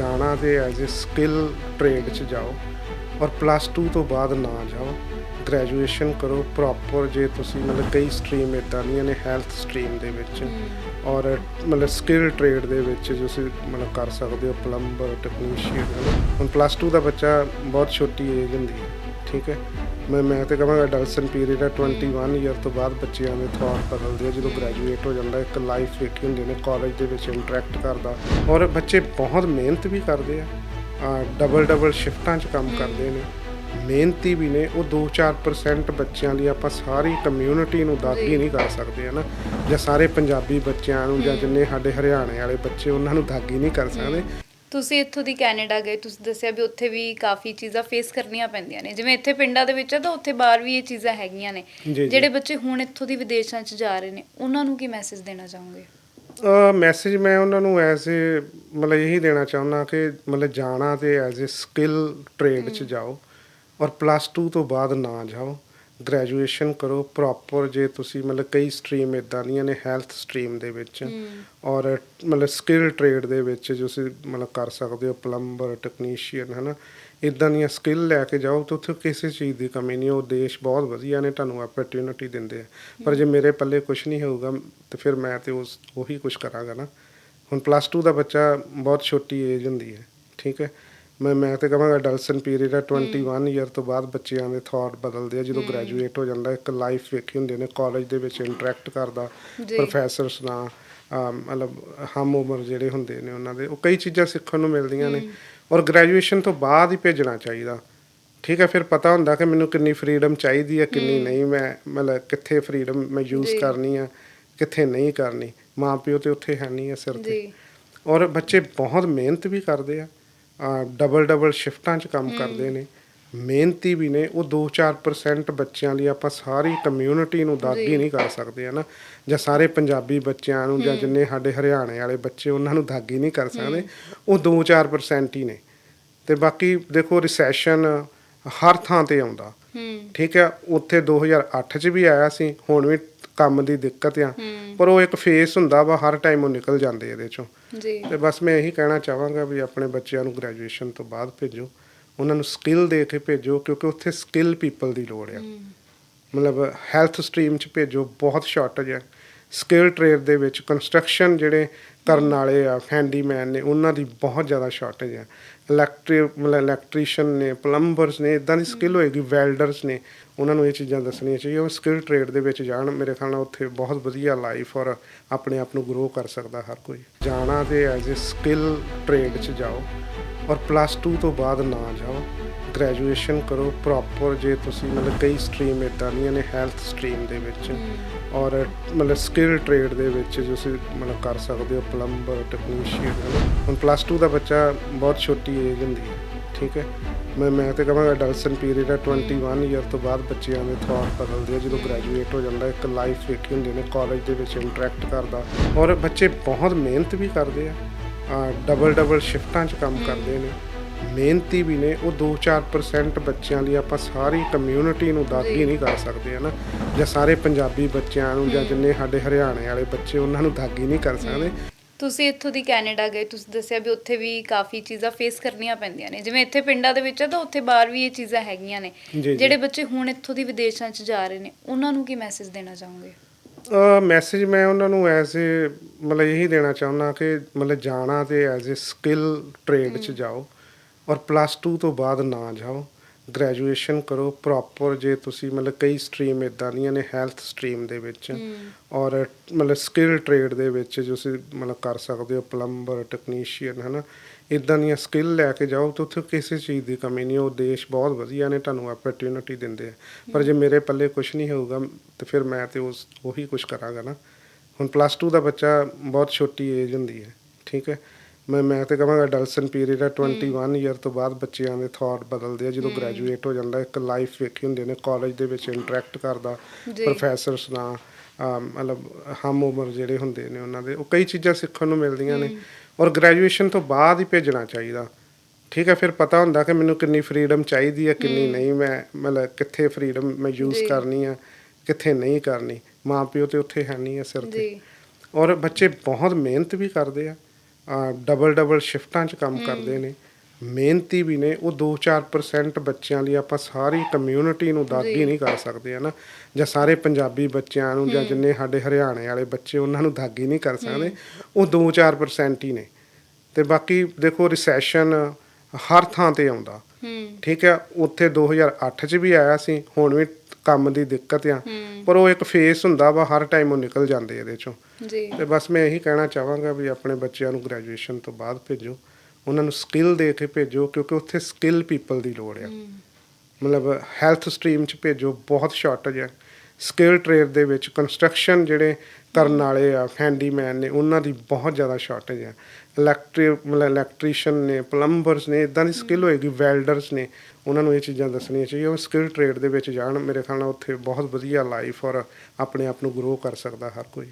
ਜਾਣਾ ਤੇ as a skill trade 'ਚ ਜਾਓ ਔਰ ਪਲੱਸ 2 ਤੋਂ ਬਾਅਦ ਨਾ ਜਾਓ ਗ੍ਰੈਜੂਏਸ਼ਨ ਕਰੋ ਪ੍ਰੋਪਰ ਜੇ ਤੁਸੀਂ ਮਤਲਬ ਕਈ ਸਟਰੀਮ ਇਦਾਂ ਦੀਆਂ ਨੇ ਹੈਲਥ ਸਟਰੀਮ ਦੇ ਵਿੱਚ ਔਰ ਮਤਲਬ ਸਕਿੱਲ ਟ੍ਰੇਡ ਦੇ ਵਿੱਚ ਤੁਸੀਂ ਮਤਲਬ ਕਰ ਸਕਦੇ ਹੋ ਪਲੰਬਰ ਟੈਕਨੀਸ਼ੀਅਨ ਹੁਣ ਪਲੱਸ 2 ਦਾ ਬੱਚਾ ਬਹੁਤ ਛੋਟੀ ਏਜ ਹੁੰਦੀ ਹੈ ਠੀਕ ਹੈ। ਮੈਂ ਮੈਂ ਤੇ ਕਹਾਂਗਾ ਅਡਲਸਨ ਪੀਰੀਅਡ ਹੈ 21 ਇਅਰ ਤੋਂ ਬਾਅਦ ਬੱਚਿਆਂ ਦੇ ਥਾਟ ਬਦਲਦੇ ਆ ਜਦੋਂ ਗ੍ਰੈਜੂਏਟ ਹੋ ਜਾਂਦਾ ਇੱਕ ਲਾਈਫ ਵੇਖੀ ਹੁੰਦੀ ਨੇ ਕਾਲਜ ਦੇ ਵਿੱਚ ਇੰਟਰੈਕਟ ਕਰਦਾ। ਔਰ ਬੱਚੇ ਬਹੁਤ ਮਿਹਨਤ ਵੀ ਕਰਦੇ ਆ ਡਬਲ ਡਬਲ ਸ਼ਿਫਟਾਂ 'ਚ ਕੰਮ ਕਰਦੇ ਨੇ। ਮਿਹਨਤੀ ਵੀ ਨੇ ਉਹ 2-4% ਬੱਚਿਆਂ ਲਈ ਆਪਾਂ ਸਾਰੀ ਕਮਿਊਨਿਟੀ ਨੂੰ ਦਾਗੀ ਨਹੀਂ ਕਰ ਸਕਦੇ ਹਨਾ? ਜਾਂ ਸਾਰੇ ਪੰਜਾਬੀ ਬੱਚਿਆਂ ਨੂੰ ਜਾਂ ਜਿੰਨੇ ਸਾਡੇ ਹਰਿਆਣੇ ਵਾਲੇ ਬੱਚੇ ਉਹਨਾਂ ਨੂੰ ਦਾਗੀ ਨਹੀਂ ਕਰ ਸਕਦੇ। ਤੁਸੀਂ ਇੱਥੋਂ ਦੀ ਕੈਨੇਡਾ ਗਏ ਤੁਸੀਂ ਦੱਸਿਆ ਵੀ ਉੱਥੇ ਵੀ ਕਾਫੀ ਚੀਜ਼ਾਂ ਫੇਸ ਕਰਨੀਆਂ ਪੈਂਦੀਆਂ ਨੇ। ਜਿਵੇਂ ਇੱਥੇ ਪਿੰਡਾਂ ਦੇ ਵਿੱਚ ਆ ਤਾਂ ਉੱਥੇ ਬਾਹਰ ਵੀ ਇਹ ਚੀਜ਼ਾਂ ਹੈਗੀਆਂ ਨੇ। ਜੀ, ਜੀ। ਜਿਹੜੇ ਬੱਚੇ ਹੁਣ ਇੱਥੋਂ ਦੀ ਵਿਦੇਸ਼ਾਂ 'ਚ ਜਾ ਰਹੇ ਨੇ ਉਹਨਾਂ ਨੂੰ ਕੀ ਮੈਸੇਜ ਦੇਣਾ ਚਾਹੋਗੇ? ਮੈਸੇਜ ਮੈਂ ਉਹਨਾਂ ਨੂੰ ਐਜ਼ ਏ ਮਤਲਬ ਇਹੀ ਦੇਣਾ ਚਾਹੁੰਦਾ ਕਿ ਮਤਲਬ ਜਾਣਾ ਤੇ ਐਜ਼ ਏ ਸਕਿੱਲ ਟ੍ਰੇਡ 'ਚ ਜਾਓ। ਔਰ ਪਲੱਸ 2 ਤੋਂ ਬਾਅਦ ਨਾ ਜਾਓ। ਗ੍ਰੈਜੂਏਸ਼ਨ ਕਰੋ ਪ੍ਰੋਪਰ ਜੇ ਤੁਸੀਂ ਮਤਲਬ ਕਈ ਸਟਰੀਮ ਇਦਾਂ ਦੀਆਂ ਨੇ ਹੈਲਥ ਸਟਰੀਮ ਦੇ ਵਿੱਚ ਔਰ ਮਤਲਬ ਸਕਿੱਲ ਟ੍ਰੇਡ ਦੇ ਵਿੱਚ ਤੁਸੀਂ ਮਤਲਬ ਕਰ ਸਕਦੇ ਹੋ ਪਲੰਬਰ ਟੈਕਨੀਸ਼ੀਅਨ ਹਨਾ। ਇਦਾਂ ਦੀਆਂ ਸਕਿੱਲ ਲੈ ਕੇ ਜਾਓ ਤਾਂ ਉੱਥੇ ਕਿਸੇ ਚੀਜ਼ ਦੀ ਕਮੀ ਨਹੀਂ ਉਹ ਦੇਸ਼ ਬਹੁਤ ਵਧੀਆ ਨੇ ਤੁਹਾਨੂੰ ਆਪਰਚੂਨਿਟੀ ਦਿੰਦੇ ਆ। ਪਰ ਜੇ ਮੇਰੇ ਪੱਲੇ ਕੁਝ ਨਹੀਂ ਹੋਊਗਾ ਤੇ ਫਿਰ ਮੈਂ ਤੇ ਉਸ ਉਹੀ ਕੁਝ ਕਰਾਂਗਾ ਨਾ। ਹੁਣ ਪਲੱਸ 2 ਦਾ ਬੱਚਾ ਬਹੁਤ ਛੋਟੀ ਏਜ ਹੁੰਦੀ ਹੈ ਠੀਕ ਹੈ। ਮੈਂ ਮੈਂ ਤੇ ਕਹਾਂਗਾ ਡਲਸਨ ਪੀਰੀਅਡ ਹੈ। 21 ਇਅਰ ਤੋਂ ਬਾਅਦ ਬੱਚਿਆਂ ਦੇ ਥਾਟ ਬਦਲਦੇ ਆ ਜਦੋਂ ਗ੍ਰੈਜੂਏਟ ਹੋ ਜਾਂਦਾ ਇੱਕ ਲਾਈਫ ਵੇਖੀ ਹੁੰਦੇ ਨੇ ਕਾਲਜ ਦੇ ਵਿੱਚ ਇੰਟਰੈਕਟ ਕਰਦਾ ਪ੍ਰੋਫੈਸਰਸ ਨਾਲ ਮਤਲਬ ਹਮ ਉਮਰ ਜਿਹੜੇ ਹੁੰਦੇ ਨੇ ਉਹਨਾਂ ਦੇ ਉਹ ਕਈ ਚੀਜ਼ਾਂ ਸਿੱਖਣ ਨੂੰ ਮਿਲਦੀਆਂ ਨੇ ਔਰ ਗ੍ਰੈਜੂਏਸ਼ਨ ਤੋਂ ਬਾਅਦ ਹੀ ਭੇਜਣਾ ਚਾਹੀਦਾ। ਠੀਕ ਹੈ ਫਿਰ ਪਤਾ ਹੁੰਦਾ ਕਿ ਮੈਨੂੰ ਕਿੰਨੀ ਫਰੀडम ਚਾਹੀਦੀ ਹੈ ਕਿੰਨੀ ਨਹੀਂ ਮੈਂ ਮਤਲਬ ਕਿੱਥੇ ਫਰੀडम ਮੈਂ ਯੂਜ਼ ਕਰਨੀ ਆ ਕਿੱਥੇ ਨਹੀਂ ਕਰਨੀ ਮਾਪਿਓ ਤੇ ਉੱਥੇ ਹੈ ਨਹੀਂ ਆ ਸਿਰ ਤੇ। ਔਰ ਬੱਚੇ ਬਹੁਤ ਮਿਹਨਤ ਵੀ ਕਰਦੇ ਆ। ਡਬਲ ਡਬਲ ਸ਼ਿਫਟਾਂ 'ਚ ਕੰਮ ਕਰਦੇ ਨੇ। ਮਿਹਨਤੀ ਵੀ ਨੇ। ਉਹ 2-4% ਬੱਚਿਆਂ ਲਈ ਆਪਾਂ ਸਾਰੀ ਕਮਿਊਨਿਟੀ ਨੂੰ ਦਾਗੀ ਨਹੀਂ ਕਰ ਸਕਦੇ ਹਨਾ? ਜਾਂ ਸਾਰੇ ਪੰਜਾਬੀ ਬੱਚਿਆਂ ਨੂੰ ਜਾਂ ਜਿੰਨੇ ਸਾਡੇ ਹਰਿਆਣੇ ਵਾਲੇ ਬੱਚੇ ਉਹਨਾਂ ਨੂੰ ਦਾਗੀ ਨਹੀਂ ਕਰ ਸਕਦੇ। ਉਹ 2-4% ਹੀ ਨੇ। ਤੇ ਬਾਕੀ ਦੇਖੋ ਰਿਸੈਸ਼ਨ ਹਰ ਥਾਂ ਤੇ ਆਉਂਦਾ। ਠੀਕ ਹੈ ਉੱਥੇ 2008 ਚ ਵੀ ਆਇਆ ਸੀ ਹੁਣ ਵੀ ਕੰਮ ਦੀ ਦਿੱਕਤ ਆ। ਪਰ ਉਹ ਇੱਕ ਫੇਸ ਹੁੰਦਾ ਵਾ ਹਰ ਟਾਈਮ ਉਹ ਨਿਕਲ ਜਾਂਦੇ ਇਹਦੇ ਚੋਂ। ਜੀ। ਤੇ ਬਸ ਮੈਂ ਇਹੀ ਕਹਿਣਾ ਚਾਹਾਂਗਾ ਵੀ ਆਪਣੇ ਬੱਚਿਆਂ ਨੂੰ ਗ੍ਰੈਜੂਏਸ਼ਨ ਤੋਂ ਬਾਅਦ ਭੇਜੋ। ਉਹਨਾਂ ਨੂੰ ਸਕਿੱਲ ਦੇ ਕੇ ਭੇਜੋ ਕਿਉਂਕਿ ਉੱਥੇ ਸਕਿੱਲ ਪੀਪਲ ਦੀ ਲੋੜ ਆ। ਮਤਲਬ ਹੈਲਥ ਸਟਰੀਮ ਚ ਭੇਜੋ ਬਹੁਤ ਸ਼ਾਰਟੇਜ ਹੈ ਸਕਿੱਲ ਟ੍ਰੇਡ ਦੇ ਵਿੱਚ ਕੰਸਟਰਕਸ਼ਨ ਜਿਹੜੇ ਕਰਨ ਵਾਲੇ ਆ ਹੈਂਡੀਮੈਨ ਨੇ ਉਹਨਾਂ ਦੀ ਬਹੁਤ ਜ਼ਿਆਦਾ ਸ਼ਾਰਟੇਜ ਹੈ ਇਲੈਕਟ੍ਰੀ ਮਤਲਬ ਇਲੈਕਟ੍ਰੀਸ਼ੀਅਨ ਨੇ ਪਲੰਬਰਸ ਨੇ ਇਦਾਂ ਦੀ ਸਕਿੱਲ ਹੋਏਗੀ ਵੈਲਡਰਸ ਨੇ, ਉਹਨਾਂ ਨੂੰ ਇਹ ਚੀਜ਼ਾਂ ਦੱਸਣੀਆਂ ਚਾਹੀਦੀਆਂ, ਉਹ ਸਕਿੱਲ ਟ੍ਰੇਡ ਦੇ ਵਿੱਚ ਜਾਣ, ਮੇਰੇ ਖਿਆਲ ਨਾਲ ਉੱਥੇ ਬਹੁਤ ਵਧੀਆ ਲਾਈਫ ਔਰ ਆਪਣੇ ਆਪ ਨੂੰ ਗਰੋ ਕਰ ਸਕਦਾ ਹਰ ਕੋਈ। ਜਾਣਾ ਤੇ ਐਜ਼ ਅ ਸਕਿੱਲ ਟ੍ਰੇਡ 'ਚ ਜਾਓ ਔਰ ਪਲੱਸ 2 ਤੋਂ ਬਾਅਦ ਨਾ ਜਾਓ। ਗ੍ਰੈਜੂਏਸ਼ਨ ਕਰੋ ਪ੍ਰੋਪਰ ਜੇ ਤੁਸੀਂ ਮਤਲਬ ਕਈ ਸਟਰੀਮ ਇਦਾਂ ਦੀਆਂ ਨੇ ਹੈਲਥ ਸਟਰੀਮ ਦੇ ਵਿੱਚ ਔਰ ਮਤਲਬ ਸਕਿੱਲ ਟ੍ਰੇਡ ਦੇ ਵਿੱਚ ਤੁਸੀਂ ਮਤਲਬ ਕਰ ਸਕਦੇ ਹੋ ਪਲੰਬਰ ਟੈਕਨੀਸ਼ੀਅਨ ਹੁਣ ਪਲੱਸ 2 ਦਾ ਬੱਚਾ ਬਹੁਤ ਛੋਟੀ ਏਜ ਹੁੰਦੀ ਹੈ ਠੀਕ ਹੈ? ਮੈਂ ਮੈਂ ਤੇ ਕਹਾਂਗਾ ਅਡਲਸਨ ਪੀਰੀਅਡ ਹੈ 21 ਇਅਰ ਤੋਂ ਬਾਅਦ ਬੱਚਿਆਂ ਦੇ ਥਾਟ ਬਦਲਦੇ ਆ ਜਦੋਂ ਗ੍ਰੈਜੂਏਟ ਹੋ ਜਾਂਦਾ ਇੱਕ ਲਾਈਫ ਵੇਖੀ ਹੁੰਦੀ ਨੇ ਕਾਲਜ ਦੇ ਵਿੱਚ ਇੰਟਰੈਕਟ ਕਰਦਾ। ਔਰ ਬੱਚੇ ਬਹੁਤ ਮਿਹਨਤ ਵੀ ਕਰਦੇ ਆ ਡਬਲ ਡਬਲ ਸ਼ਿਫਟਾਂ 'ਚ ਕੰਮ ਕਰਦੇ ਨੇ। ਮਿਹਨਤੀ ਵੀ ਨੇ ਉਹ 2-4% ਬੱਚਿਆਂ ਲਈ ਆਪਾਂ ਸਾਰੀ ਕਮਿਊਨਿਟੀ ਨੂੰ ਦਾਗੀ ਨਹੀਂ ਕਰ ਸਕਦੇ ਹਨਾ? ਜਾਂ ਸਾਰੇ ਪੰਜਾਬੀ ਬੱਚਿਆਂ ਨੂੰ ਜਾਂ ਜਿੰਨੇ ਸਾਡੇ ਹਰਿਆਣੇ ਵਾਲੇ ਬੱਚੇ ਉਹਨਾਂ ਨੂੰ ਦਾਗੀ ਨਹੀਂ ਕਰ ਸਕਦੇ। ਤੁਸੀਂ ਇੱਥੋਂ ਦੀ ਕੈਨੇਡਾ ਗਏ ਤੁਸੀਂ ਦੱਸਿਆ ਵੀ ਉੱਥੇ ਵੀ ਕਾਫੀ ਚੀਜ਼ਾਂ ਫੇਸ ਕਰਨੀਆਂ ਪੈਂਦੀਆਂ ਨੇ। ਜਿਵੇਂ ਇੱਥੇ ਪਿੰਡਾਂ ਦੇ ਵਿੱਚ ਆ ਤਾਂ ਉੱਥੇ ਬਾਹਰ ਵੀ ਇਹ ਚੀਜ਼ਾਂ ਹੈਗੀਆਂ ਨੇ। ਜਿਹੜੇ ਬੱਚੇ ਹੁਣ ਇੱਥੋਂ ਦੀ ਵਿਦੇਸ਼ਾਂ 'ਚ ਜਾ ਰਹੇ ਨੇ ਉਹਨਾਂ ਨੂੰ ਕੀ ਮੈਸੇਜ ਦੇਣਾ ਚਾਹੋਗੇ? ਮੈਸੇਜ ਮੈਂ ਉਹਨਾਂ ਨੂੰ ਐਜ਼ ਏ ਮਤਲਬ ਇਹੀ ਦੇਣਾ ਚਾਹੁੰਦਾ ਕਿ ਮਤਲਬ ਜਾਣਾ ਤੇ ਐਜ਼ ਏ ਸਕਿੱਲ ਟ੍ਰੇਡ 'ਚ ਜਾਓ। ਔਰ ਪਲੱਸ 2 ਤੋਂ ਬਾਅਦ ਨਾ ਜਾਓ। ਗ੍ਰੈਜੂਏਸ਼ਨ ਕਰੋ ਪ੍ਰੋਪਰ ਜੇ ਤੁਸੀਂ ਮਤਲਬ ਕਈ ਸਟਰੀਮ ਇਦਾਂ ਦੀਆਂ ਨੇ ਹੈਲਥ ਸਟਰੀਮ ਦੇ ਵਿੱਚ ਔਰ ਮਤਲਬ ਸਕਿੱਲ ਟ੍ਰੇਡ ਦੇ ਵਿੱਚ ਤੁਸੀਂ ਮਤਲਬ ਕਰ ਸਕਦੇ ਹੋ ਪਲੰਬਰ ਟੈਕਨੀਸ਼ੀਅਨ ਹਨਾ। ਇਦਾਂ ਦੀਆਂ ਸਕਿੱਲ ਲੈ ਕੇ ਜਾਓ ਤਾਂ ਉੱਥੇ ਕਿਸੇ ਚੀਜ਼ ਦੀ ਕਮੀ ਨਹੀਂ ਉਹ ਦੇਸ਼ ਬਹੁਤ ਵਧੀਆ ਨੇ ਤੁਹਾਨੂੰ ਆਪਰਚੂਨਿਟੀ ਦਿੰਦੇ ਆ। ਪਰ ਜੇ ਮੇਰੇ ਪੱਲੇ ਕੁਝ ਨਹੀਂ ਹੋਊਗਾ ਤੇ ਫਿਰ ਮੈਂ ਤੇ ਉਸ ਉਹੀ ਕੁਝ ਕਰਾਂਗਾ ਨਾ। ਹੁਣ ਪਲੱਸ 2 ਦਾ ਬੱਚਾ ਬਹੁਤ ਛੋਟੀ ਏਜ ਹੁੰਦੀ ਹੈ ਠੀਕ ਹੈ। ਮੈਂ ਮੈਂ ਤੇ ਕਹਾਂਗਾ ਡਲਸਨ ਪੀਰੀਅਡ ਹੈ। 21 ਇਅਰ ਤੋਂ ਬਾਅਦ ਬੱਚਿਆਂ ਦੇ ਥਾਟ ਬਦਲਦੇ ਆ ਜਦੋਂ ਗ੍ਰੈਜੂਏਟ ਹੋ ਜਾਂਦਾ ਇੱਕ ਲਾਈਫ ਵੇਖੀ ਹੁੰਦੇ ਨੇ ਕਾਲਜ ਦੇ ਵਿੱਚ ਇੰਟਰੈਕਟ ਕਰਦਾ ਪ੍ਰੋਫੈਸਰਸ ਨਾਲ ਮਤਲਬ ਹਮ ਉਮਰ ਜਿਹੜੇ ਹੁੰਦੇ ਨੇ ਉਹਨਾਂ ਦੇ ਉਹ ਕਈ ਚੀਜ਼ਾਂ ਸਿੱਖਣ ਨੂੰ ਮਿਲਦੀਆਂ ਨੇ ਔਰ ਗ੍ਰੈਜੂਏਸ਼ਨ ਤੋਂ ਬਾਅਦ ਹੀ ਭੇਜਣਾ ਚਾਹੀਦਾ। ਠੀਕ ਹੈ ਫਿਰ ਪਤਾ ਹੁੰਦਾ ਕਿ ਮੈਨੂੰ ਕਿੰਨੀ ਫਰੀडम ਚਾਹੀਦੀ ਹੈ ਕਿੰਨੀ ਨਹੀਂ ਮੈਂ ਮਤਲਬ ਕਿੱਥੇ ਫਰੀडम ਮੈਂ ਯੂਜ਼ ਕਰਨੀ ਆ ਕਿੱਥੇ ਨਹੀਂ ਕਰਨੀ। ਮਾਪਿਓ ਤੇ ਉੱਥੇ ਹੈ ਨਹੀਂ ਆ ਸਿਰ ਤੇ। ਔਰ ਬੱਚੇ ਬਹੁਤ ਮਿਹਨਤ ਵੀ ਕਰਦੇ ਆ। ਡਬਲ ਡਬਲ ਸ਼ਿਫਟਾਂ 'ਚ ਕੰਮ ਕਰਦੇ ਨੇ। ਮਿਹਨਤੀ ਵੀ ਨੇ ਉਹ 2-4% ਬੱਚਿਆਂ ਲਈ ਆਪਾਂ ਸਾਰੀ ਕਮਿਊਨਿਟੀ ਨੂੰ ਦਾਗੀ। ਨਹੀਂ ਕਰ ਸਕਦੇ ਹਨਾ? ਜਾਂ ਸਾਰੇ ਪੰਜਾਬੀ ਬੱਚਿਆਂ ਨੂੰ ਜਾਂ ਜਿੰਨੇ ਸਾਡੇ ਹਰਿਆਣੇ ਵਾਲੇ ਬੱਚੇ ਉਹਨਾਂ ਨੂੰ ਦਾਗੀ ਨਹੀਂ ਕਰ ਸਕਦੇ। ਉਹ 2-4% ਹੀ ਨੇ। ਤੇ ਬਾਕੀ ਦੇਖੋ ਰਿਸੈਸ਼ਨ ਹਰ ਥਾਂ ਤੇ ਆਉਂਦਾ। ਠੀਕ ਹੈ ਉੱਥੇ 2008 ਚ ਵੀ ਆਇਆ ਸੀ ਹੁਣ ਵੀ ਕੰਮ ਦੀ ਦਿੱਕਤ ਆ। ਪਰ ਉਹ ਇੱਕ ਫੇਸ ਹੁੰਦਾ ਵਾ ਹਰ ਟਾਈਮ ਉਹ ਨਿਕਲ ਜਾਂਦੇ ਇਹਦੇ ਚੋਂ। ਜੀ। ਤੇ ਬਸ ਮੈਂ ਇਹੀ ਕਹਿਣਾ ਚਾਹਾਂਗਾ ਵੀ ਆਪਣੇ ਬੱਚਿਆਂ ਨੂੰ ਗ੍ਰੈਜੂਏਸ਼ਨ ਤੋਂ ਬਾਅਦ ਭੇਜੋ। ਉਹਨਾਂ ਨੂੰ ਸਕਿੱਲ ਦੇ ਕੇ ਭੇਜੋ ਕਿਉਂਕਿ ਉੱਥੇ ਸਕਿੱਲ ਪੀਪਲ ਦੀ ਲੋੜ ਆ। ਮਤਲਬ ਹੈਲਥ ਸਟਰੀਮ ਚ ਭੇਜੋ ਬਹੁਤ ਸ਼ਾਰਟੇਜ ਹੈ ਸਕਿੱਲ ਟ੍ਰੇਡ ਦੇ ਵਿੱਚ ਕੰਸਟਰਕਸ਼ਨ ਜਿਹੜੇ ਕਰਨ ਵਾਲੇ ਆ ਹੈਂਡੀਮੈਨ ਨੇ, ਉਹਨਾਂ ਦੀ ਬਹੁਤ ਜ਼ਿਆਦਾ ਸ਼ਾਰਟੇਜ ਆ। ਇਲੈਕਟ੍ਰੀ ਮਤਲਬ ਇਲੈਕਟ੍ਰੀਸ਼ੀਅਨ ਨੇ ਪਲੰਬਰਸ ਨੇ ਇਦਾਂ ਦੀ ਸਕਿੱਲ ਹੋਏਗੀ ਵੈਲਡਰਸ ਨੇ, ਉਹਨਾਂ ਨੂੰ ਇਹ ਚੀਜ਼ਾਂ ਦੱਸਣੀਆਂ ਚਾਹੀਦੀਆਂ, ਉਹ ਸਕਿੱਲ ਟ੍ਰੇਡ ਦੇ ਵਿੱਚ ਜਾਣ, ਮੇਰੇ ਖਿਆਲ ਨਾਲ ਉੱਥੇ ਬਹੁਤ ਵਧੀਆ ਲਾਈਫ ਔਰ ਆਪਣੇ ਆਪ ਨੂੰ ਗਰੋ ਕਰ ਸਕਦਾ ਹਰ ਕੋਈ।